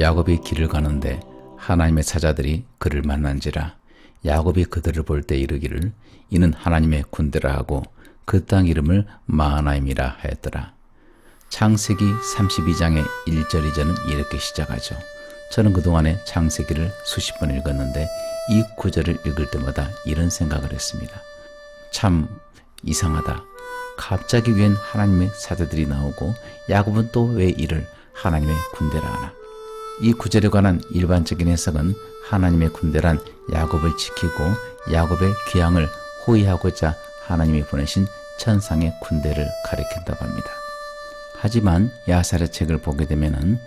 야곱이 길을 가는데 하나님의 사자들이 그를 만난지라 야곱이 그들을 볼 때 이르기를 이는 하나님의 군대라 하고 그 땅 이름을 마하나임이라 하였더라. 창세기 32장의 1절 2절은 이렇게 시작하죠. 저는 그동안에 창세기를 수십 번 읽었는데 이 구절을 읽을 때마다 이런 생각을 했습니다. 참 이상하다. 갑자기 웬 하나님의 사자들이 나오고 야곱은 또 왜 이를 하나님의 군대라 하나. 이 구절에 관한 일반적인 해석은 하나님의 군대란 야곱을 지키고 야곱의 귀향을 호위하고자 하나님이 보내신 천상의 군대를 가리킨다고 합니다. 하지만 야살의 책을 보게 되면은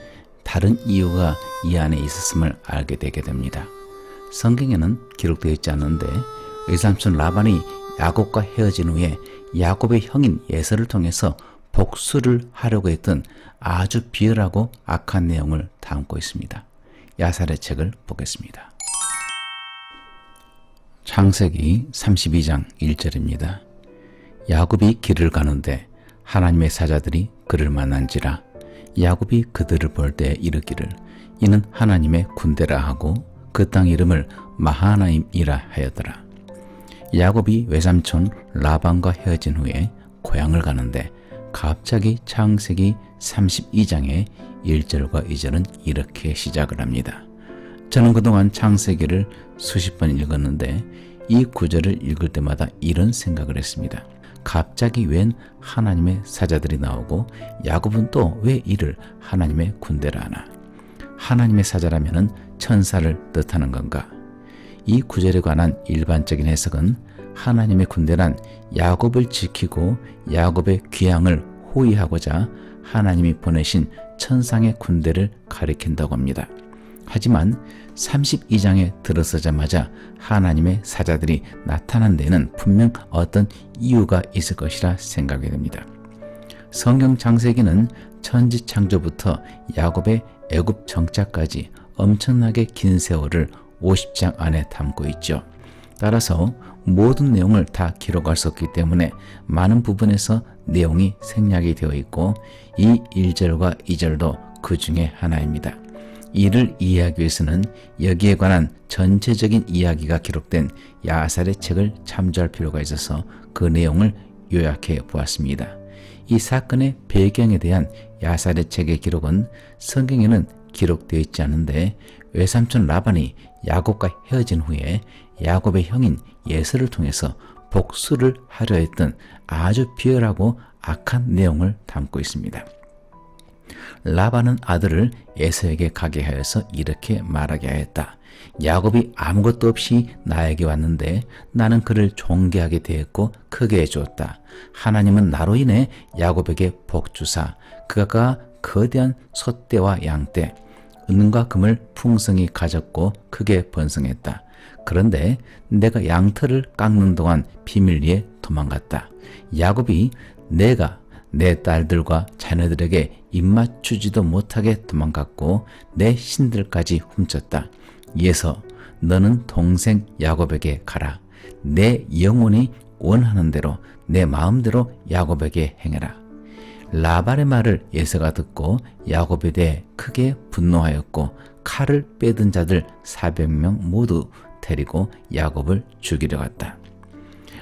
다른 이유가 이 안에 있었음을 알게 되게 됩니다. 성경에는 기록되어 있지 않은데 외삼촌 라반이 야곱과 헤어진 후에 야곱의 형인 예서를 통해서 복수를 하려고 했던 아주 비열하고 악한 내용을 담고 있습니다. 야살의 책을 보겠습니다. 창세기 32장 1절입니다. 야곱이 길을 가는데 하나님의 사자들이 그를 만난지라 야곱이 그들을 볼 때 이르기를 이는 하나님의 군대라 하고 그 땅 이름을 마하나임이라 하였더라. 야곱이 외삼촌 라반과 헤어진 후에 고향을 가는데 갑자기 창세기 32장의 1절과 2절은 이렇게 시작을 합니다. 저는 그동안 창세기를 수십 번 읽었는데 이 구절을 읽을 때마다 이런 생각을 했습니다. 갑자기 웬 하나님의 사자들이 나오고 야곱은 또 왜 이를 하나님의 군대라 하나? 하나님의 사자라면은 천사를 뜻하는 건가? 이 구절에 관한 일반적인 해석은 하나님의 군대란 야곱을 지키고 야곱의 귀향을 호위하고자 하나님이 보내신 천상의 군대를 가리킨다고 합니다. 하지만 32장에 들어서자마자 하나님의 사자들이 나타난 데는 분명 어떤 이유가 있을 것이라 생각이 됩니다. 성경 창세기는 천지 창조부터 야곱의 애굽 정착까지 엄청나게 긴 세월을 50장 안에 담고 있죠. 따라서 모든 내용을 다 기록할 수 없기 때문에 많은 부분에서 내용이 생략이 되어 있고 이 1절과 2절도 그 중에 하나입니다. 이를 이해하기 위해서는 여기에 관한 전체적인 이야기가 기록된 야살의 책을 참조할 필요가 있어서 그 내용을 요약해 보았습니다. 이 사건의 배경에 대한 야살의 책의 기록은 성경에는 기록되어 있지 않은데 외삼촌 라반이 야곱과 헤어진 후에 야곱의 형인 예서를 통해서 복수를 하려 했던 아주 비열하고 악한 내용을 담고 있습니다. 라반은 아들을 에서에게 가게 하여서 이렇게 말하게 하였다. 야곱이 아무것도 없이 나에게 왔는데 나는 그를 존귀하게 대했고 크게 해주었다. 하나님은 나로 인해 야곱에게 복주사 그가 거대한 소떼와 양떼 은과 금을 풍성히 가졌고 크게 번성했다. 그런데 내가 양털을 깎는 동안 비밀리에 도망갔다. 야곱이 내가 내 딸들과 자녀들에게 입맞추지도 못하게 도망갔고 내 신들까지 훔쳤다. 이에서 너는 동생 야곱에게 가라. 내 영혼이 원하는 대로 내 마음대로 야곱에게 행해라. 라발의 말을 예서가 듣고 야곱에 대해 크게 분노하였고 칼을 빼든 자들 400명 모두 데리고 야곱을 죽이려 갔다.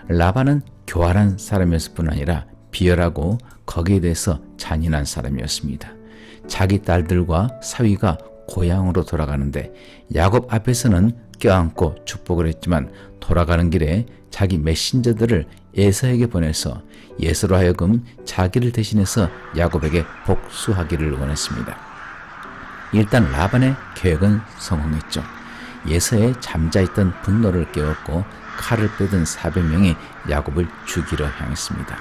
라반은 교활한 사람이었을 뿐 아니라 비열하고 거기에 대해서 잔인한 사람이었습니다. 자기 딸들과 사위가 고향으로 돌아가는데 야곱 앞에서는 껴안고 축복을 했지만 돌아가는 길에 자기 메신저들을 에서에게 보내서 예서로 하여금 자기를 대신해서 야곱에게 복수하기를 원했습니다. 일단 라반의 계획은 성공했죠. 예서에 잠자있던 분노를 깨웠고 칼을 빼든 400명이 야곱을 죽이려 향했습니다.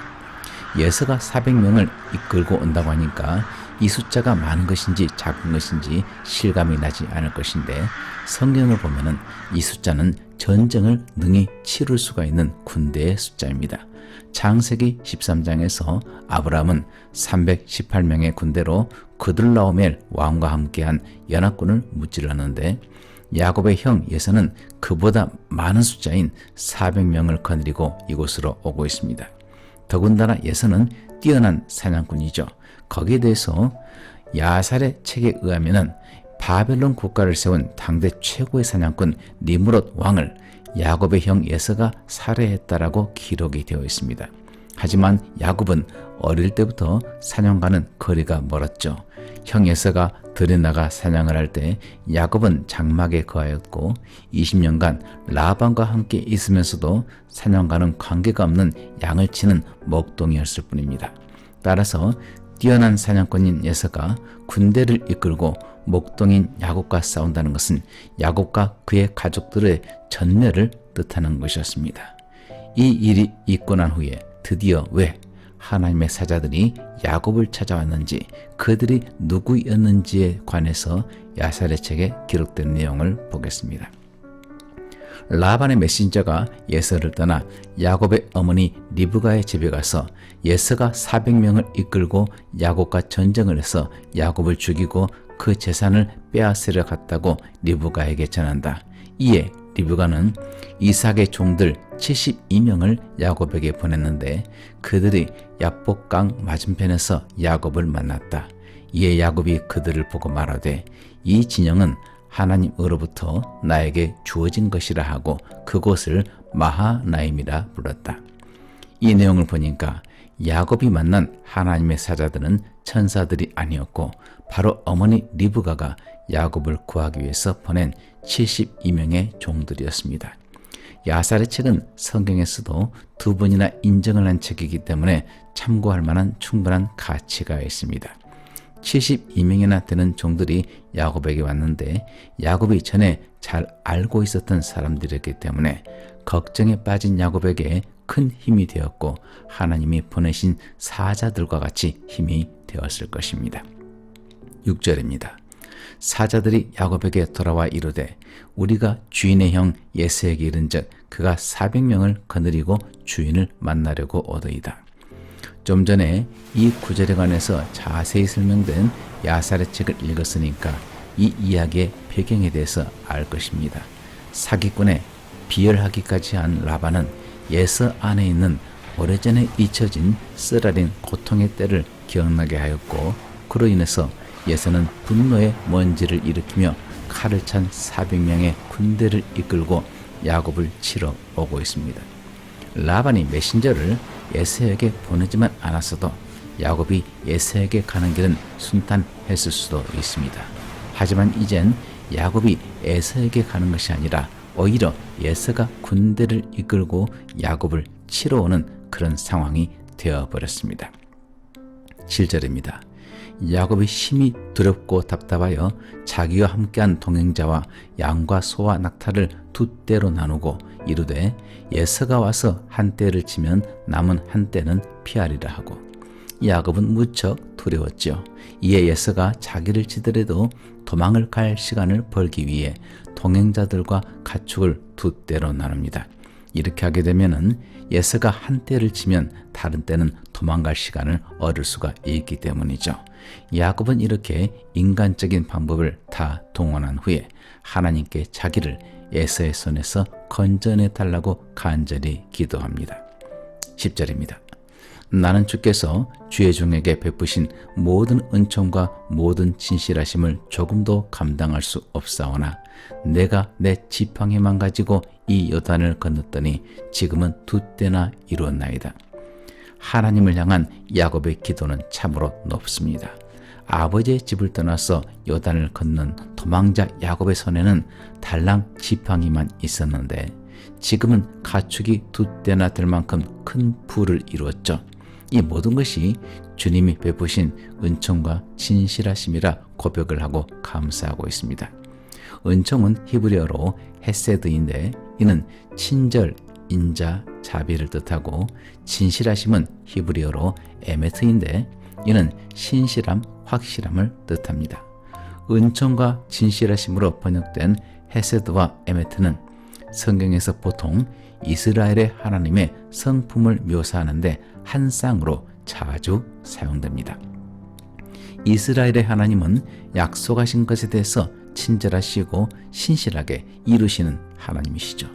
예서가 400명을 이끌고 온다고 하니까 이 숫자가 많은 것인지 작은 것인지 실감이 나지 않을 것인데 성경을 보면은 이 숫자는 전쟁을 능히 치룰 수가 있는 군대의 숫자입니다. 창세기 13장에서 아브라함은 318명의 군대로 그들라오멜 왕과 함께한 연합군을 무찌르는데 야곱의 형 예서는 그보다 많은 숫자인 400명을 거느리고 이곳으로 오고 있습니다. 더군다나 예서는 뛰어난 사냥꾼이죠. 거기에 대해서 야살의 책에 의하면 바벨론 국가를 세운 당대 최고의 사냥꾼 니무롯 왕을 야곱의 형 예서가 살해했다라고 기록이 되어 있습니다. 하지만 야곱은 어릴 때부터 사냥과는 거리가 멀었죠. 형 예서가 들에 나가 사냥을 할 때 야곱은 장막에 거하였고 20년간 라반과 함께 있으면서도 사냥과는 관계가 없는 양을 치는 먹동이었을 뿐입니다. 따라서 뛰어난 사냥꾼인 예서가 군대를 이끌고 목동인 야곱과 싸운다는 것은 야곱과 그의 가족들의 전멸을 뜻하는 것이었습니다. 이 일이 있고 난 후에 드디어 왜 하나님의 사자들이 야곱을 찾아왔는지 그들이 누구였는지에 관해서 야살의 책에 기록된 내용을 보겠습니다. 라반의 메신저가 예서를 떠나 야곱의 어머니 리브가의 집에 가서 예서가 400명을 이끌고 야곱과 전쟁을 해서 야곱을 죽이고 그 재산을 빼앗으려 갔다고 리브가에게 전한다. 이에 리브가는 이삭의 종들 72명을 야곱에게 보냈는데 그들이 야복강 맞은편에서 야곱을 만났다. 이에 야곱이 그들을 보고 말하되 이 진영은 하나님으로부터 나에게 주어진 것이라 하고 그곳을 마하나임이라 불렀다. 이 내용을 보니까 야곱이 만난 하나님의 사자들은 천사들이 아니었고 바로 어머니 리브가가 야곱을 구하기 위해서 보낸 72명의 종들이었습니다. 야살의 책은 성경에서도 두 번이나 인정을 한 책이기 때문에 참고할 만한 충분한 가치가 있습니다. 72명이나 되는 종들이 야곱에게 왔는데 야곱이 전에 잘 알고 있었던 사람들이었기 때문에 걱정에 빠진 야곱에게 큰 힘이 되었고 하나님이 보내신 사자들과 같이 힘이 되었을 것입니다. 6절입니다. 사자들이 야곱에게 돌아와 이르되 우리가 주인의 형 예스에게 이른즉 그가 400명을 거느리고 주인을 만나려고 오더이다. 좀 전에 이 구절에 관해서 자세히 설명된 야살의 책을 읽었으니까 이 이야기의 배경에 대해서 알 것입니다. 사기꾼의 비열하기까지 한 라반은 예서 안에 있는 오래전에 잊혀진 쓰라린 고통의 때를 기억나게 하였고 그로 인해서 예서는 분노의 먼지를 일으키며 칼을 찬 400명의 군대를 이끌고 야곱을 치러 오고 있습니다. 라반이 메신저를 예세에게 보내지만 않았어도 야곱이 예세에게 가는 길은 순탄했을 수도 있습니다. 하지만 이젠 야곱이 에서에게 가는 것이 아니라 오히려 예서가 군대를 이끌고 야곱을 치러 오는 그런 상황이 되어버렸습니다. 7절입니다. 야곱이 심히 두렵고 답답하여 자기와 함께한 동행자와 양과 소와 낙타를 두 떼로 나누고 이르되 예서가 와서 한 떼를 치면 남은 한 떼는 피하리라 하고 야곱은 무척 두려웠죠. 이에 예서가 자기를 치더라도 도망을 갈 시간을 벌기 위해 동행자들과 가축을 두 떼로 나눕니다. 이렇게 하게 되면은 예서가 한 떼를 치면 다른 때는 도망갈 시간을 얻을 수가 있기 때문이죠. 야곱은 이렇게 인간적인 방법을 다 동원한 후에 하나님께 자기를 에서의 손에서 건져내 달라고 간절히 기도합니다. 10절입니다. 나는 주께서 주의 종에게 베푸신 모든 은총과 모든 진실하심을 조금도 감당할 수 없사오나 내가 내 지팡이만 가지고 이 여단을 건넜더니 지금은 두 때나 이루었나이다. 하나님을 향한 야곱의 기도는 참으로 높습니다. 아버지의 집을 떠나서 요단을 걷는 도망자 야곱의 손에는 달랑 지팡이만 있었는데 지금은 가축이 두 때나 될 만큼 큰 부를 이루었죠. 이 모든 것이 주님이 베푸신 은총과 진실하심이라 고백을 하고 감사하고 있습니다. 은총은 히브리어로 헤세드인데 이는 친절, 인자, 자비를 뜻하고 진실하심은 히브리어로 에메트인데 이는 신실함, 확실함을 뜻합니다. 은총과 진실하심으로 번역된 헤세드와 에메트는 성경에서 보통 이스라엘의 하나님의 성품을 묘사하는데 한 쌍으로 자주 사용됩니다. 이스라엘의 하나님은 약속하신 것에 대해서 친절하시고 신실하게 이루시는 하나님이시죠.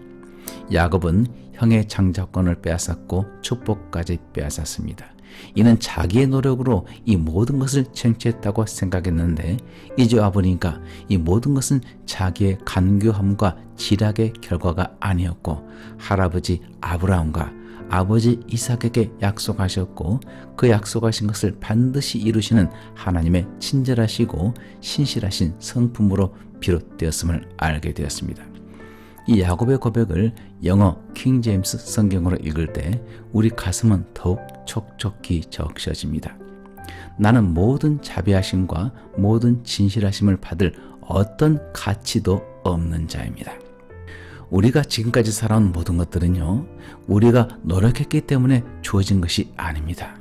야곱은 형의 장자권을 빼앗았고 축복까지 빼앗았습니다. 이는 자기의 노력으로 이 모든 것을 쟁취했다고 생각했는데 이제 와보니까 이 모든 것은 자기의 간교함과 지략의 결과가 아니었고 할아버지 아브라함과 아버지 이삭에게 약속하셨고 그 약속하신 것을 반드시 이루시는 하나님의 친절하시고 신실하신 성품으로 비롯되었음을 알게 되었습니다. 이 야곱의 고백을 영어 킹 제임스 성경으로 읽을 때 우리 가슴은 더욱 촉촉히 적셔집니다. 나는 모든 자비하심과 모든 진실하심을 받을 어떤 가치도 없는 자입니다. 우리가 지금까지 살아온 모든 것들은요, 우리가 노력했기 때문에 주어진 것이 아닙니다.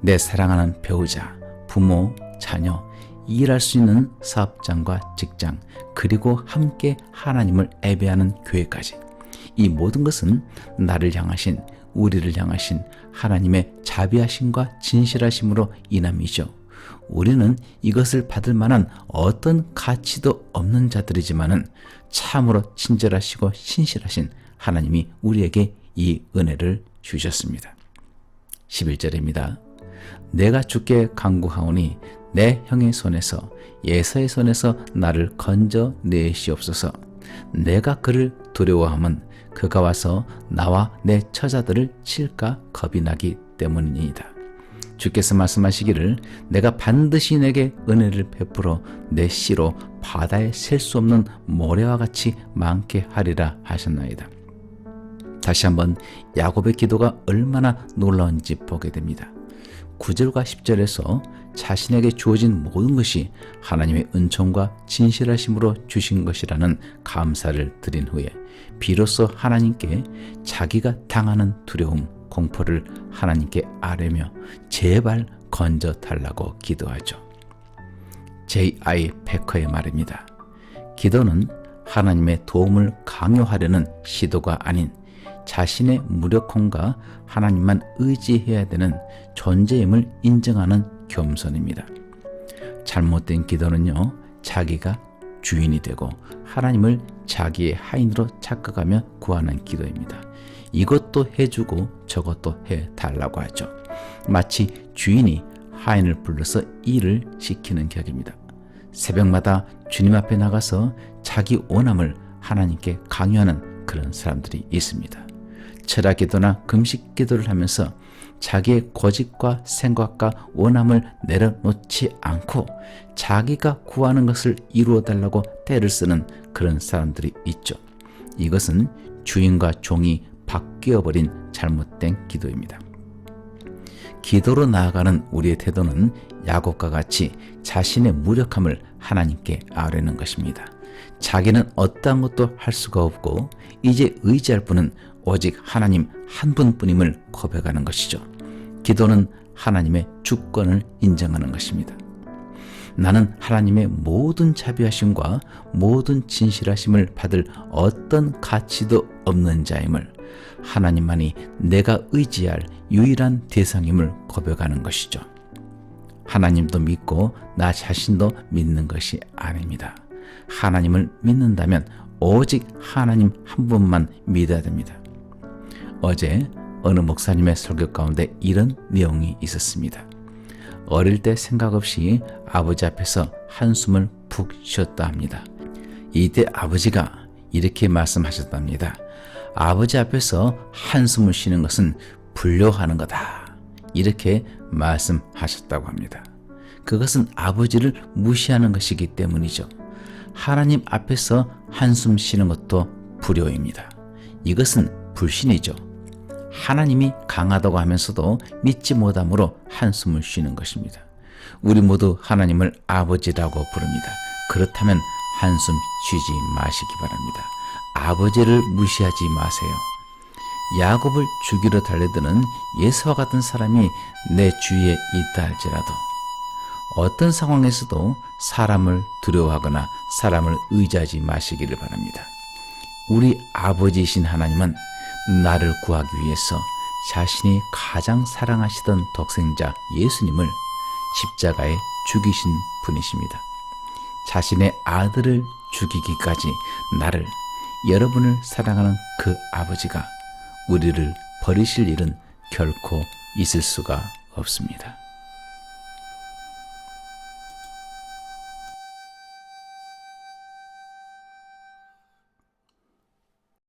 내 사랑하는 배우자, 부모, 자녀, 일할 수 있는 사업장과 직장, 그리고 함께 하나님을 예배하는 교회까지. 이 모든 것은 나를 향하신, 우리를 향하신 하나님의 자비하심과 진실하심으로 인함이죠. 우리는 이것을 받을 만한 어떤 가치도 없는 자들이지만은 참으로 친절하시고 신실하신 하나님이 우리에게 이 은혜를 주셨습니다. 11절입니다. 내가 주께 강구하오니 내 형의 손에서 예서의 손에서 나를 건져 내시옵소서. 내가 그를 두려워함은 그가 와서 나와 내 처자들을 칠까 겁이 나기 때문이니이다. 주께서 말씀하시기를 내가 반드시 내게 은혜를 베풀어 내 씨로 바다에 셀 수 없는 모래와 같이 많게 하리라 하셨나이다. 다시 한번 야곱의 기도가 얼마나 놀라운지 보게 됩니다. 9절과 10절에서 자신에게 주어진 모든 것이 하나님의 은총과 진실하심으로 주신 것이라는 감사를 드린 후에 비로소 하나님께 자기가 당하는 두려움, 공포를 하나님께 아뢰며 제발 건져 달라고 기도하죠. J.I. 페커의 말입니다. 기도는 하나님의 도움을 강요하려는 시도가 아닌 자신의 무력함과 하나님만 의지해야 되는 존재임을 인정하는 겸손입니다. 잘못된 기도는요, 자기가 주인이 되고 하나님을 자기의 하인으로 착각하며 구하는 기도입니다. 이것도 해주고 저것도 해달라고 하죠. 마치 주인이 하인을 불러서 일을 시키는 격입니다. 새벽마다 주님 앞에 나가서 자기 원함을 하나님께 강요하는 그런 사람들이 있습니다. 철학 기도나 금식 기도를 하면서 자기의 고집과 생각과 원함을 내려놓지 않고 자기가 구하는 것을 이루어 달라고 때를 쓰는 그런 사람들이 있죠. 이것은 주인과 종이 바뀌어버린 잘못된 기도입니다. 기도로 나아가는 우리의 태도는 야곱과 같이 자신의 무력함을 하나님께 아뢰는 것입니다. 자기는 어떠한 것도 할 수가 없고 이제 의지할 분은 오직 하나님 한 분뿐임을 고백하는 것이죠. 기도는 하나님의 주권을 인정하는 것입니다. 나는 하나님의 모든 자비하심과 모든 진실하심을 받을 어떤 가치도 없는 자임을 하나님만이 내가 의지할 유일한 대상임을 고백하는 것이죠. 하나님도 믿고 나 자신도 믿는 것이 아닙니다. 하나님을 믿는다면 오직 하나님 한 분만 믿어야 됩니다. 어제 어느 목사님의 설교 가운데 이런 내용이 있었습니다. 어릴 때 생각 없이 아버지 앞에서 한숨을 푹 쉬었다 합니다. 이때 아버지가 이렇게 말씀하셨답니다. 아버지 앞에서 한숨을 쉬는 것은 불효하는 거다. 이렇게 말씀하셨다고 합니다. 그것은 아버지를 무시하는 것이기 때문이죠. 하나님 앞에서 한숨 쉬는 것도 불효입니다. 이것은 불신이죠. 하나님이 강하다고 하면서도 믿지 못함으로 한숨을 쉬는 것입니다. 우리 모두 하나님을 아버지라고 부릅니다. 그렇다면 한숨 쉬지 마시기 바랍니다. 아버지를 무시하지 마세요. 야곱을 죽이러 달려드는 예수와 같은 사람이 내 주위에 있다 할지라도 어떤 상황에서도 사람을 두려워하거나 사람을 의지하지 마시기를 바랍니다. 우리 아버지이신 하나님은 나를 구하기 위해서 자신이 가장 사랑하시던 독생자 예수님을 십자가에 죽이신 분이십니다. 자신의 아들을 죽이기까지 나를 여러분을 사랑하는 그 아버지가 우리를 버리실 일은 결코 있을 수가 없습니다.